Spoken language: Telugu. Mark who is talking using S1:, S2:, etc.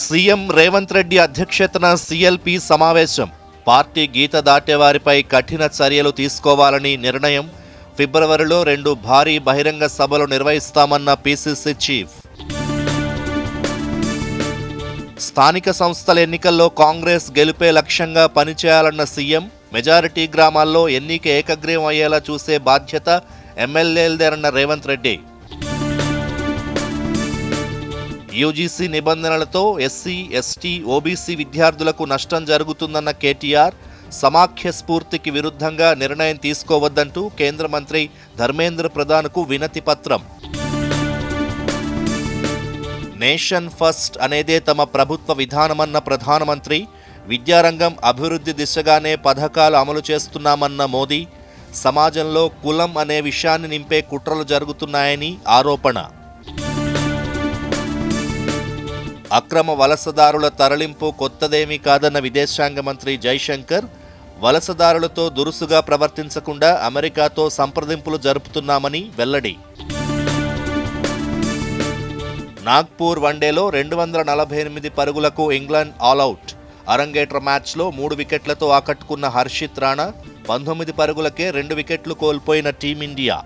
S1: సీఎం రేవంత్ రెడ్డి అధ్యక్షతన సీఎల్పీ సమావేశం. పార్టీ గీత దాటేవారిపై కఠిన చర్యలు తీసుకోవాలని నిర్ణయం. ఫిబ్రవరిలో రెండు భారీ బహిరంగ సభలు నిర్వహిస్తామన్న పీసీసీ చీఫ్. స్థానిక సంస్థల ఎన్నికల్లో కాంగ్రెస్ గెలుపే లక్ష్యంగా పనిచేయాలన్న సీఎం మెజారిటీ గ్రామాల్లో ఎన్నిక ఏకగ్రీవం అయ్యేలా చూసే బాధ్యత ఎమ్మెల్యేలదేనన్న రేవంత్ రెడ్డి. యూజీసీ నిబంధనలతో ఎస్సీ ఎస్టీ ఓబీసీ విద్యార్థులకు నష్టం జరుగుతుందన్న కేటీఆర్ సమాఖ్య స్ఫూర్తికి విరుద్ధంగా నిర్ణయం తీసుకోవద్దంటూ కేంద్ర మంత్రి ధర్మేంద్ర ప్రధాన్కు వినతి పత్రం. నేషన్ ఫస్ట్ అనేదే తమ ప్రభుత్వ విధానమన్న ప్రధానమంత్రి విద్యారంగం అభివృద్ధి దిశగానే పథకాలు అమలు చేస్తున్నామన్న మోదీ సమాజంలో కులం అనే విషయాన్ని నింపే కుట్రలు జరుగుతున్నాయని ఆరోపణ. అక్రమ వలసదారుల తరలింపు కొత్తదేమీ కాదన్న విదేశాంగ మంత్రి జైశంకర్ వలసదారులతో దురుసుగా ప్రవర్తించకుండా అమెరికాతో సంప్రదింపులు జరుపుతున్నామని వెల్లడి. నాగ్పూర్ వన్డేలో రెండు వందల నలభై ఎనిమిది పరుగులకు ఇంగ్లాండ్ ఆల్అవుట్ అరంగేట్ర మ్యాచ్లో మూడు వికెట్లతో ఆకట్టుకున్న హర్షిత్ రాణా పంతొమ్మిది పరుగులకే రెండు వికెట్లు కోల్పోయిన టీమిండియా.